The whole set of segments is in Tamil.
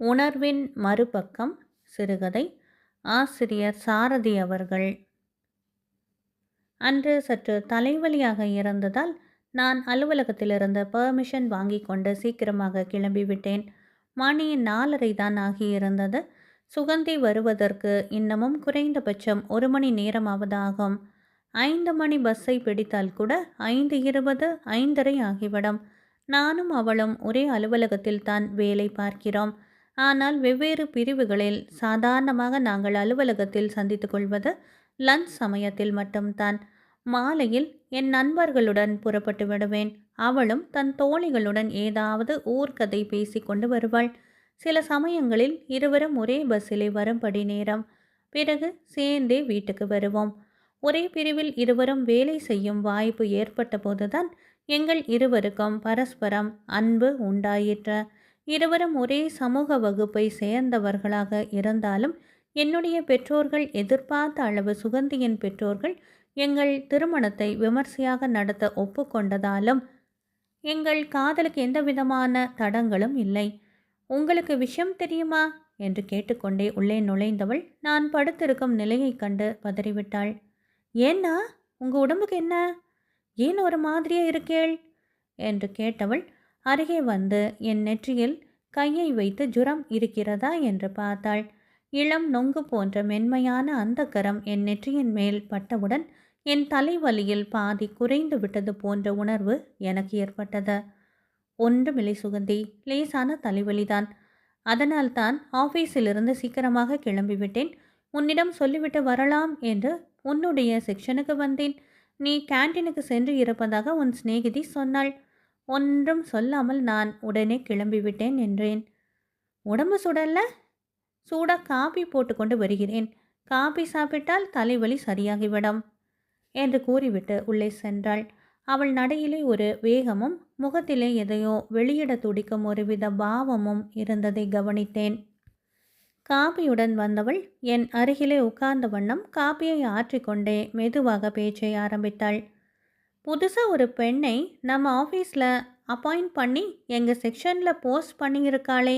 உணர்வின் மறுபக்கம் சிறுகதை. ஆசிரியர் சாரதி அவர்கள். அன்று சற்று தலைவலியாக இருந்ததால் நான் அலுவலகத்திலிருந்து பெர்மிஷன் வாங்கி கொண்டு சீக்கிரமாக கிளம்பிவிட்டேன். மணி நாலரை தான் ஆகியிருந்தது. சுகந்தி வருவதற்கு இன்னமும் குறைந்தபட்சம் ஒரு மணி நேரமாவது ஆகும். ஐந்து மணி பஸ்ஸை பிடித்தால் கூட ஐந்து இருபது ஐந்தரை ஆகிவிடும். நானும் அவளும் ஒரே அலுவலகத்தில் தான் வேலை பார்க்கிறோம். ஆனால் வெவ்வேறு பிரிவுகளில் சாதாரணமாக நாங்கள் அலுவலகத்தில் சந்தித்து கொள்வது லஞ்ச் சமயத்தில் மட்டும்தான் மாலையில் என் நண்பர்களுடன் புறப்பட்டு விடுவேன். அவளும் தன் தோழிகளுடன் ஏதாவது ஊர்க்கதை பேசி கொண்டு வருவாள். சில சமயங்களில் இருவரும் ஒரே பஸ்ஸிலே வரும்படி நேரம். பிறகு சேர்ந்தே வீட்டுக்கு வருவோம். ஒரே பிரிவில் இருவரும் வேலை செய்யும் வாய்ப்பு ஏற்பட்ட போதுதான் எங்கள் இருவருக்கும் பரஸ்பரம் அன்பு உண்டாயிற்று. இருவரும் ஒரே சமூக வகுப்பை சேர்ந்தவர்களாக இருந்தாலும் என்னுடைய பெற்றோர்கள் எதிர்பார்த்த அளவு சுகந்தியின் பெற்றோர்கள் எங்கள் திருமணத்தை விமர்சையாக நடத்த ஒப்புக்கொண்டதாலும் எங்கள் காதலுக்கு எந்த விதமான தடங்களும் இல்லை. உங்களுக்கு விஷயம் தெரியுமா? என்று கேட்டுக்கொண்டே உள்ளே நுழைந்தவள் நான் படுத்திருக்கும் நிலையைக் கண்டு பதறிவிட்டாள். ஏன்னா உங்கள் உடம்புக்கு என்ன? ஏன் ஒரு மாதிரியே இருக்கேள்? என்று கேட்டவள் அருகே வந்து என் நெற்றியில் கையை வைத்து ஜுரம் இருக்கிறதா? என்று பார்த்தாள். இளம் நொங்கு போன்ற மென்மையான அந்த கரம் என் நெற்றியின் மேல் பட்டவுடன் என் தலைவலியில் பாதி குறைந்து விட்டது போன்ற உணர்வு எனக்கு ஏற்பட்டது. ஒன்றுமில்லை சுகந்தி லேசான தலைவலிதான். அதனால்தான் ஆஃபீஸிலிருந்து சீக்கிரமாக கிளம்பிவிட்டேன். உன்னிடம் சொல்லிவிட்டு வரலாம் என்று உன்னுடைய செக்ஷனுக்கு வந்தேன். நீ கேன்டீனுக்கு சென்று இருப்பதாக உன் சிநேகிதி சொன்னாள். ஒன்றும் சொல்லாமல் நான் உடனே கிளம்பிவிட்டேன் என்றேன். உடம்பு சுடல்ல சூடாக காபி போட்டுக்கொண்டு வருகிறேன். காபி சாப்பிட்டால் தலைவலி சரியாகிவிடும் என்று கூறிவிட்டு உள்ளே சென்றாள். அவள் நடையிலே ஒரு வேகமும் முகத்திலே எதையோ வெளியிட துடிக்கும் ஒருவித பாவமும் இருந்ததை கவனித்தேன். காபியுடன் வந்தவள் என் அருகிலே உட்கார்ந்த வண்ணம் காப்பியை ஆற்றிக்கொண்டே மெதுவாக பேச்சை ஆரம்பித்தாள். புதுசாக ஒரு பெண்ணை நம்ம ஆஃபீஸில் அப்பாயிண்ட் பண்ணி எங்கள் செக்ஷனில் போஸ்ட் பண்ணியிருக்காளே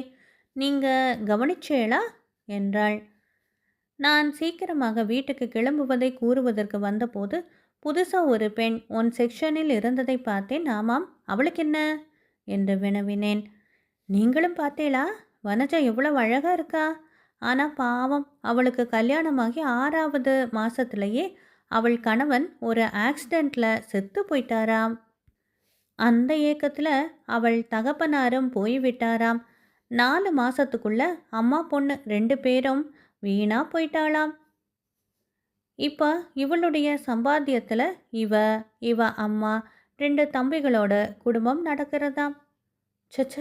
நீங்கள் கவனிச்சேளா? என்றாள். நான் சீக்கிரமாக வீட்டுக்கு கிளம்புவதை கூறுவதற்கு வந்தபோது புதுசாக ஒரு பெண் உன் செக்ஷனில் இருந்ததை பார்த்தேன். ஆமாம் அவளுக்கு என்ன? என்று வினவினேன். நீங்களும் பார்த்தேளா? வனஜா எவ்வளோ அழகாக இருக்கா? ஆனால் பாவம் அவளுக்கு கல்யாணமாகி ஆறாவது மாதத்துலேயே அவள் கணவன் ஒரு ஆக்சிடெண்ட்டில் செத்து போயிட்டாராம். அந்த ஏக்கத்தில் அவள் தகப்பனாரும் போய்விட்டாராம் நாலு மாதத்துக்குள்ள அம்மா பொண்ணு ரெண்டு பேரும் வீணாக போயிட்டாளாம். இப்போ இவளுடைய சம்பாத்தியத்தில் இவ இவ அம்மா ரெண்டு தம்பிகளோட குடும்பம் நடக்கிறதாம். சச்ச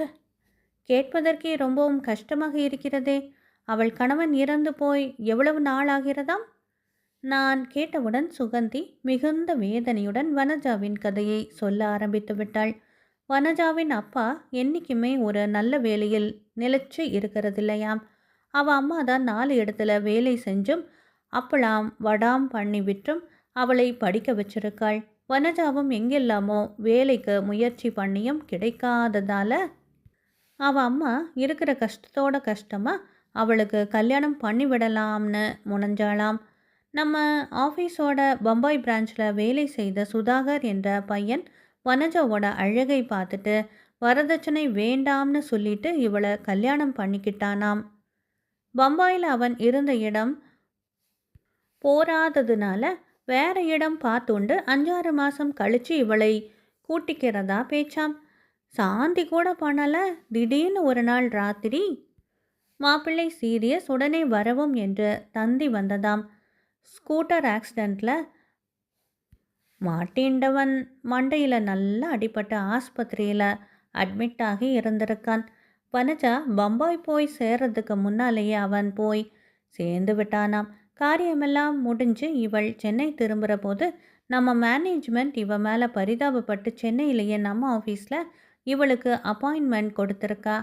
கேட்பதற்கே ரொம்பவும் கஷ்டமாக இருக்கிறதே. அவள் கணவன் இறந்து போய் எவ்வளவு நாள் ஆகிறதாம் நான் கேட்டவுடன் சுகந்தி மிகுந்த வேதனையுடன் வனஜாவின் கதையை சொல்ல ஆரம்பித்து விட்டாள். வனஜாவின் அப்பா என்றைக்குமே ஒரு நல்ல வேலையில் நிலைச்சு இருக்கிறதில்லையாம். அவள் அம்மா தான் நாலு இடத்துல வேலை செஞ்சும் அப்பளாம் வடாம் பண்ணி விற்றும் அவளை படிக்க வச்சிருக்காள். வனஜாவும் எங்கெல்லாமோ வேலைக்கு முயற்சி பண்ணியும் கிடைக்காததால அவள் அம்மா இருக்கிற கஷ்டத்தோட கஷ்டமாக அவளுக்கு கல்யாணம் பண்ணிவிடலாம்னு முனைஞ்சாளாம். நம்ம ஆஃபீஸோட பம்பாய் பிரான்ச்சில் வேலை செய்த சுதாகர் என்ற பையன் வனஜாவோட அழகை பார்த்துட்டு வரதட்சணை வேண்டாம்னு சொல்லிட்டு இவளை கல்யாணம் பண்ணிக்கிட்டானாம். பம்பாயில் அவன் இருந்த இடம் போராததுனால வேற இடம் பார்த்துண்டு அஞ்சாறு மாதம் கழித்து இவளை கூட்டிக்கிறதா பேச்சாம். சாந்தி கூட பண்ணலை. திடீர்னு ஒரு நாள் ராத்திரி மாப்பிள்ளை சீரியஸ் உடனே வரவும் என்று தந்தி வந்ததாம். ஸ்கூட்டர் ஆக்சிடெண்ட்டில் மாட்டின்றவன் மண்டையில் நல்லா அடிப்பட்ட ஆஸ்பத்திரியில் அட்மிட் ஆகி இருந்திருக்கான். வனஜா பம்பாய் போய் சேர்றதுக்கு முன்னாலேயே அவன் போய் சேர்ந்து விட்டானாம். காரியமெல்லாம் முடிஞ்சு இவள் சென்னை திரும்புகிற போது நம்ம மேனேஜ்மெண்ட் இவ மேலே பரிதாபப்பட்டு சென்னையிலேயே நம்ம ஆஃபீஸில் இவளுக்கு அப்பாயின்மெண்ட் கொடுத்துருக்கா.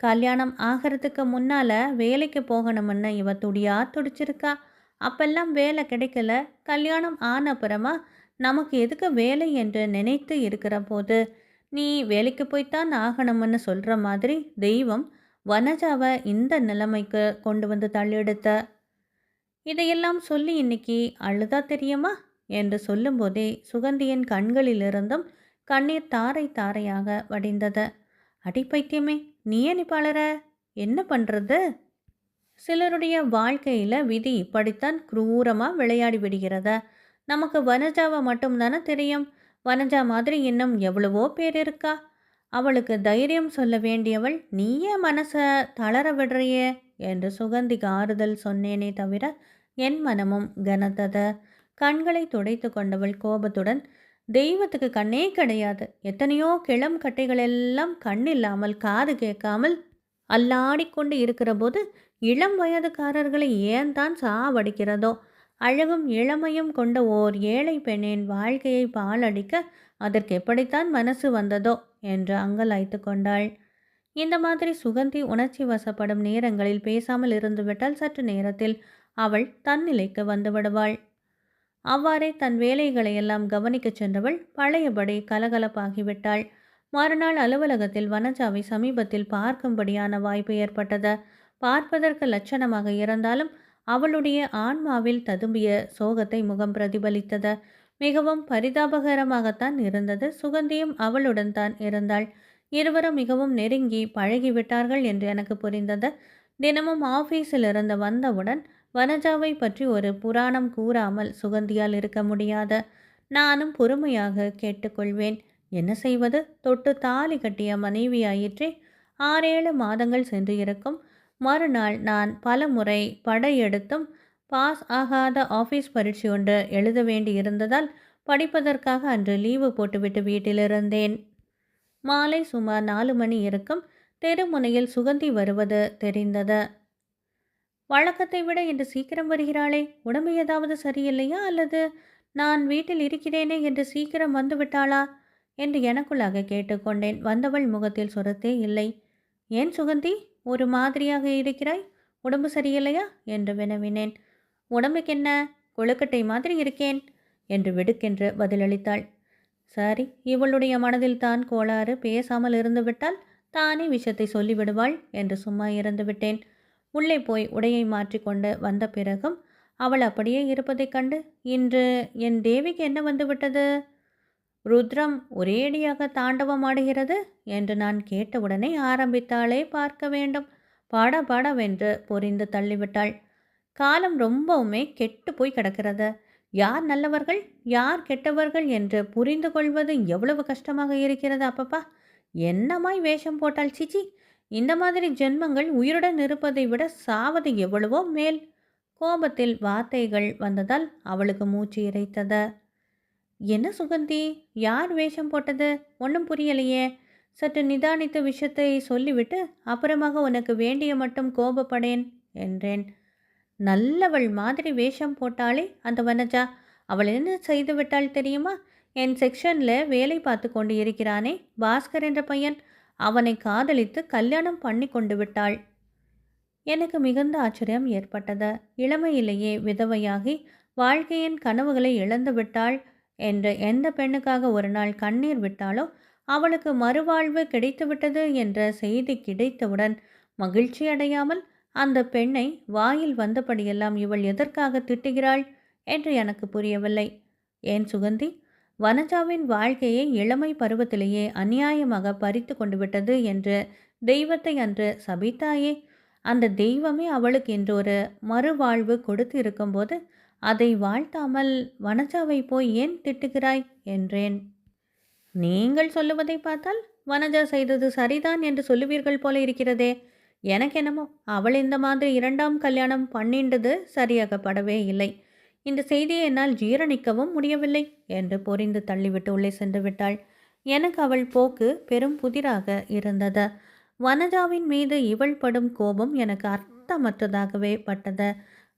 கல்யாணம் ஆகிறதுக்கு முன்னால் வேலைக்கு போகணும்னு இவ துடியா துடிச்சிருக்கா. அப்பெல்லாம் வேலை கிடைக்கல. கல்யாணம் ஆன அப்புறமா நமக்கு எதுக்கு வேலை என்று நினைத்து இருக்கிற போது நீ வேலைக்கு போய்த்தான் ஆகணும்னு சொல்கிற மாதிரி தெய்வம் வனஜாவை இந்த நிலைமைக்கு கொண்டு வந்து தள்ளிடுத்த இதையெல்லாம் சொல்லி இன்னைக்கு அழுதா தெரியுமா? என்று சொல்லும்போதே சுகந்தியின் கண்களிலிருந்தும் கண்ணீர் தாரை தாரையாக வடிந்தது. அடி பைத்தியமே நீ ஏன் பலர என்ன பண்ணுறது சிலருடைய வாழ்க்கையில் விதி இப்படித்தான் குரூரமாக விளையாடி விடுகிறத? நமக்கு வனஜாவை மட்டும் தானே தெரியும்? வனஜா மாதிரி இன்னும் எவ்வளவோ பேர் இருக்கா? அவளுக்கு தைரியம் சொல்ல வேண்டியவள் நீயே மனசை தளர விடுறியே என்று சுகந்திக்கு ஆறுதல் சொன்னேனே தவிர என் மனமும் கனத்தது. கண்களை துடைத்து கொண்டவள் கோபத்துடன் தெய்வத்துக்கு கண்ணே கிடையாது. எத்தனையோ கிளம் கட்டைகளெல்லாம் கண் இல்லாமல் காது கேட்காமல் அல்லாடிக்கொண்டு இருக்கிற போது இளம் வயதுக்காரர்களை ஏன் தான் சாவடிக்கிறதோ? அழகும் இளமையும் கொண்ட ஓர் ஏழை பெண்ணின் வாழ்க்கையை பாலடிக்க அதற்கு எப்படித்தான் மனசு வந்ததோ? என்று அங்கலாய்த்து கொண்டாள். இந்த மாதிரி சுகந்தி உணர்ச்சி வசப்படும் நேரங்களில் பேசாமல் இருந்துவிட்டால் சற்று நேரத்தில் அவள் தன்னிலைக்கு வந்து விடுவாள். அவ்வாறே தன் வேலைகளை எல்லாம் கவனிக்கச் சென்றவள் பழையபடி கலகலப்பாகிவிட்டாள் மறுநாள் அலுவலகத்தில் வனஜாவை சமீபத்தில் பார்க்கும்படியான வாய்ப்பு ஏற்பட்டது. பார்ப்பதற்கு லட்சணமாக இருந்தாலும் அவளுடைய ஆன்மாவில் ததும்பிய சோகத்தை முகம் பிரதிபலித்தது. மிகவும் பரிதாபகரமாகத்தான் இருந்தது. சுகந்தியும் அவளுடன் தான் இருந்தாள். இருவரும் மிகவும் நெருங்கி பழகிவிட்டார்கள் என்று எனக்கு புரிந்தது. தினமும் ஆஃபீஸில் இருந்து வந்தவுடன் வனஜாவை பற்றி ஒரு புராணம் கூறாமல் சுகந்தியால் இருக்க முடியாத. நானும் பொறுமையாக கேட்டுக்கொள்வேன். என்ன செய்வது? தொட்டு தாலி கட்டிய மனைவியாயிற்றே. ஆறேழு மாதங்கள் சென்று இருக்கும். மறுநாள் நான் பல முறை படையெடுத்தும் பாஸ் ஆகாத ஆஃபீஸ் பரீட்சை ஒன்று எழுத வேண்டி இருந்ததால் படிப்பதற்காக அன்று லீவு போட்டுவிட்டு வீட்டிலிருந்தேன். மாலை சுமார் நாலு மணி இருக்கும். தெருமுனையில் சுகந்தி வருவது தெரிந்தது. வழக்கத்தை விட இன்று சீக்கிரம் வருகிறாளே உடம்பு ஏதாவது சரியில்லையா? அல்லது நான் வீட்டில் இருக்கிறேனே என்று சீக்கிரம் வந்துவிட்டாளா என்று எனக்குள்ளாக கேட்டுக்கொண்டேன். வந்தவள் முகத்தில் சுரத்தே இல்லை. ஏன் சுகந்தி? ஒரு மாதிரியாக இருக்கிறாய்? உடம்பு சரியில்லையா? என்று வினவினேன். உடம்புக்கு என்ன கொழுக்கட்டை மாதிரி இருக்கேன் என்று விடுக்கென்று பதிலளித்தாள். சரி இவளுடைய மனதில் தான் கோளாறு பேசாமல் இருந்துவிட்டால் தானே விஷயத்தை சொல்லிவிடுவாள் என்று சும்மா இருந்துவிட்டேன். உள்ளே போய் உடையை மாற்றிக்கொண்டு வந்த பிறகும் அவள் அப்படியே இருப்பதைக் கண்டு இன்று என் தேவிக்கு என்ன வந்துவிட்டது? ருத்ரம் ஒரேடியாக தாண்டவமாடுகிறது என்று நான் கேட்டவுடனே ஆரம்பித்தாளே பார்க்க வேண்டும். பாட பாடவென்று பொறிந்து தள்ளிவிட்டாள். காலம் ரொம்பவுமே கெட்டு போய் கிடக்கிறது. யார் நல்லவர்கள் யார் கெட்டவர்கள் என்று புரிந்து கொள்வது எவ்வளவு கஷ்டமாக இருக்கிறது அப்பப்பா? என்னமாய் வேஷம் போட்டால் சிச்சி? இந்த மாதிரி ஜென்மங்கள் உயிருடன் இருப்பதை விட சாவது எவ்வளவோ மேல். கோபத்தில் வார்த்தைகள் வந்ததால் அவளுக்கு மூச்சு இறைத்தது. என்ன சுகந்தி? யார் வேஷம் போட்டது? ஒன்றும் புரியலையே. சற்று நிதானித்த விஷயத்தை சொல்லிவிட்டு அப்புறமாக உனக்கு வேண்டிய மட்டும் கோபப்படேன் என்றேன். நல்லவள் மாதிரி வேஷம் போட்டாலே அந்த வனஜா. அவள் என்ன செய்து விட்டாள் தெரியுமா? என் செக்ஷனில் வேலை பார்த்து கொண்டு இருக்கிறானே பாஸ்கர் என்ற பையன். அவனை காதலித்து கல்யாணம் பண்ணி கொண்டு விட்டாள். எனக்கு மிகுந்த ஆச்சரியம் ஏற்பட்டது. இளமையிலேயே விதவையாகி வாழ்க்கையின் கனவுகளை இழந்து விட்டாள். என்று எந்த பெண்ணுக்காக ஒரு நாள் கண்ணீர் விட்டாலோ அவளுக்கு மறுவாழ்வு கிடைத்துவிட்டது என்ற செய்தி கிடைத்தவுடன் மகிழ்ச்சி அடையாமல் அந்த பெண்ணை வாயில் வந்தபடியெல்லாம் இவள் எதற்காக திட்டுகிறாள் என்று எனக்கு புரியவில்லை. ஏன் சுகந்தி? வனஜாவின் வாழ்க்கையை இளமை பருவத்திலேயே அநியாயமாக பறித்து கொண்டு விட்டது என்று தெய்வத்தை அன்று சபித்தாயே. அந்த தெய்வமே அவளுக்கு இன்று ஒரு மறுவாழ்வு கொடுத்து இருக்கும்போது அதை வாழ்த்தாமல் வனஜாவை போய் ஏன் திட்டுகிறாய்? என்றேன். நீங்கள் சொல்லுவதை பார்த்தால் வனஜா செய்தது சரிதான் என்று சொல்லுவீர்கள் போல இருக்கிறதே. எனக்கு என்னமோ அவள் இந்த மாதிரி இரண்டாம் கல்யாணம் பண்ணின்றது சரியாகப்படவே இல்லை. இந்த செய்தியை என்னால் ஜீரணிக்கவும் முடியவில்லை என்று பொறிந்து தள்ளிவிட்டு உள்ளே சென்று விட்டாள். எனக்கு அவள் போக்கு பெரும் புதிராக இருந்தது. வனஜாவின் மீது இவள் படும் கோபம் எனக்கு அர்த்தமற்றதாகவே பட்டது.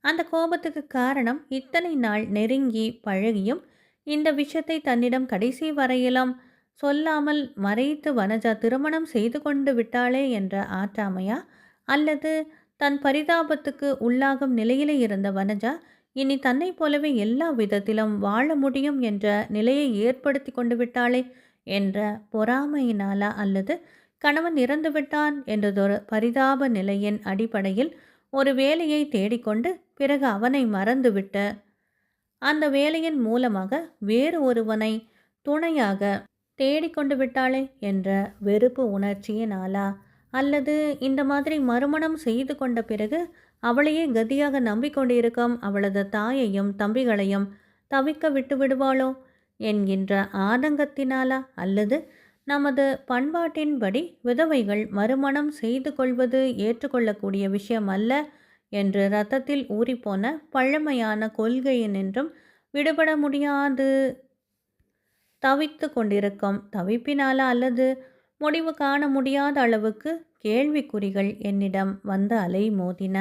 அந்த கோபத்துக்கு காரணம் இத்தனை நாள் நெருங்கி பழகியும் இந்த விஷயத்தை தன்னிடம் கடைசி வரையிலும் சொல்லாமல் மறைத்து வனஜா திருமணம் செய்து கொண்டு விட்டாளே என்ற ஆற்றாமையா? அல்லது தன் பரிதாபத்துக்கு உள்ளாகும் நிலையிலே இருந்த வனஜா இனி தன்னை போலவே எல்லா விதத்திலும் வாழ முடியும் என்ற நிலையை ஏற்படுத்தி கொண்டு விட்டாளே என்ற பொறாமையினாலா அல்லது கணவன் இறந்துவிட்டான் என்றதொரு பரிதாப நிலையின் அடிப்படையில் ஒரு வேலையை தேடிக்கொண்டு பிறகு அவனை மறந்துவிட்டு. அந்த வேலையின் மூலமாக வேறு ஒருவனை துணையாக தேடிக்கொண்டு விட்டாளே என்ற வெறுப்பு உணர்ச்சியினாலா? அல்லது இந்த மாதிரி மறுமணம் செய்து கொண்ட பிறகு அவளையே கதியாக நம்பிக்கொண்டிருக்கும் அவளது தாயையும் தம்பிகளையும் தவிக்க விட்டு விடுவாளோ என்கின்ற ஆதங்கத்தினாலா? அல்லது நமது பண்பாட்டின்படி விதவைகள் மறுமணம் செய்து கொள்வது ஏற்றுக்கொள்ளக்கூடிய விஷயம் அல்ல என்று இரத்தத்தில் ஊறிப்போன பழமையான கொள்கையினின்றும் விடுபட முடியாது. தவித்து கொண்டிருக்கும் தவிப்பினால அல்லது முடிவு காண முடியாத அளவுக்கு கேள்விக்குறிகள் என்னிடம் வந்த அலை மோதின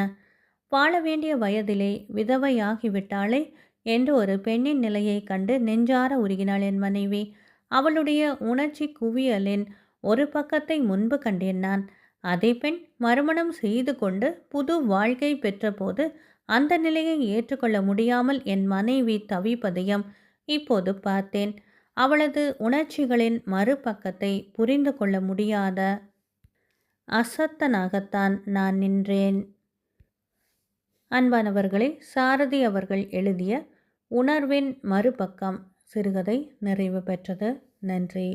வாழ வேண்டிய வயதிலே விதவையாகிவிட்டாளே என்று ஒரு பெண்ணின் நிலையை கண்டு நெஞ்சார உருகினாள் என் மனைவி. அவளுடைய உணர்ச்சி குவியலின் ஒரு பக்கத்தை முன்பு கண்டேன் நான். அதே பெண் மறுமணம் செய்து கொண்டு புது வாழ்க்கை பெற்றபோது அந்த நிலையை ஏற்றுக்கொள்ள முடியாமல் என் மனைவி தவிப்பதையும் இப்போது பார்த்தேன். அவளது உணர்ச்சிகளின் மறுபக்கத்தை புரிந்து கொள்ள முடியாத அசத்தனாகத்தான் நான் நின்றேன். அன்பானவர்களே சாரதி அவர்கள் எழுதிய உணர்வின் மறுபக்கம் சிறுகதை நிறைவு பெற்றது. நன்றி.